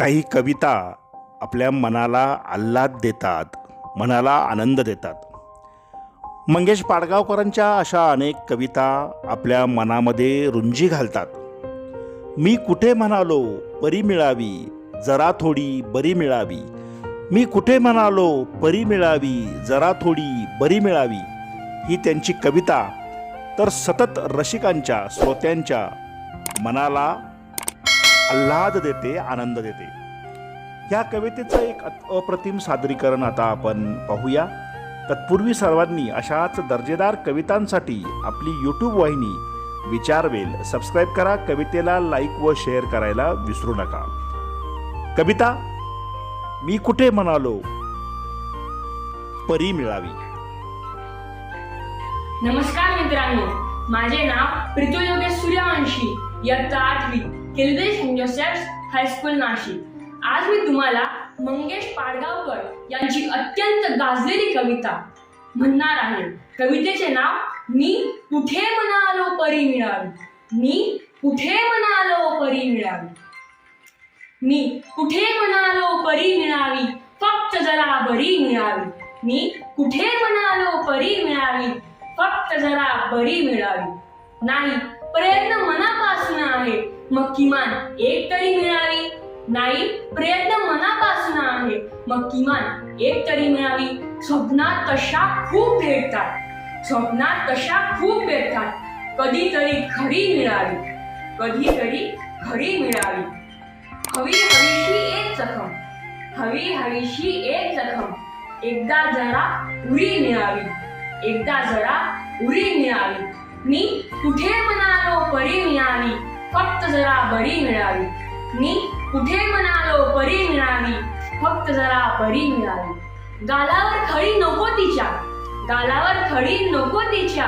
काही कविता आपल्या मनाला आल्हाद देतात मनाला आनंद देतात. मंगेश पाडगावकरांच्या अशा अनेक कविता आपल्या मनामध्ये रुंजी घालतात. मी कुठे म्हणालो परी मिळावी जरा थोडी बरी मिळावी. मी कुठे म्हणालो परी मिळावी जरा थोडी बरी मिळावी. ही त्यांची कविता तर सतत रसिकांच्या श्रोत्यांच्या मनाला आल्हाद देते आनंद देते. या कवितेचं एक अप्रतिम सादरीकरण आता आपण पाहूया. तत्पूर्वी सर्वांनी अशाच दर्जेदार कवितांसाठी आपली यूट्यूब वाहिनी विचारवेल. सबस्क्राईब करा कवितेला लाईक व शेअर करायला विसरू नका. कविता मी कुठे म्हणालो? परी मिळावी. नमस्कार मित्रांनो. माझे नाव प्रितू योगेश सूर्यवंशी. इयत्ता आठवी किल्दे Saint Joseph's high school Nashik. आज मी तुम्हाला मंगेश पाडगावकर यांची अत्यंत गाजलेली कविता म्हणणार आहे. कवितेचे नाव मी कुठे म्हणालो परी मिळावी? मी कुठे म्हणालो परी मिळावी? मी कुठे म्हणालो परी मिळावी? फक्त जरा बरी मिळावी. मी कुठे म्हणालो परी मिळावी? फक्त जरा बरी मिळावी. नाही प्रयत्न मनापासून आहे. मग किमान एक तरी मिळावी नाही प्रयत्न मनापासून आहे. मग किमान एक तरी मिळावी स्वप्नात तशा खूप भेटतात. स्वप्नात तशा खूप भेटतात. कधीतरी खरी मिळावी कधीतरी खरी मिळावी हवी हवीशी एक जखम. हवी हवीशी एक जखम. एकदा जरा उरी मिळावी एकदा जरा उरी मिळावी मी कुठे म्हणालो परी मिळावी फक्त जरा बरी मिळावी मी कुठे म्हणालो परी मिळावी फक्त जरा परी मिळावी गालावर खळी नको तिच्या गालावर खळी नको तिच्या.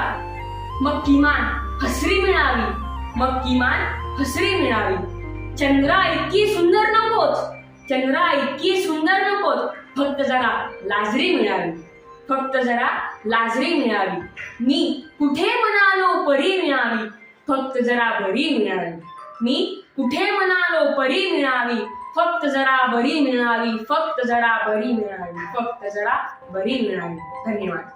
मग किमान हसरी मिळावी मग किमान हसरी मिळावी चंद्रा इतकी सुंदर नकोच चंद्रा इतकी सुंदर नकोच फक्त जरा लाजरी मिळावी फक्त जरा लाजरी मिळावी मी कुठे म्हणा परी मिळावी. फक्त जरा बरी मिळावी. मी कुठे म्हणालो परी मिळावी? फक्त जरा बरी मिळावी. फक्त जरा बरी मिळावी. फक्त जरा बरी मिळावी. धन्यवाद.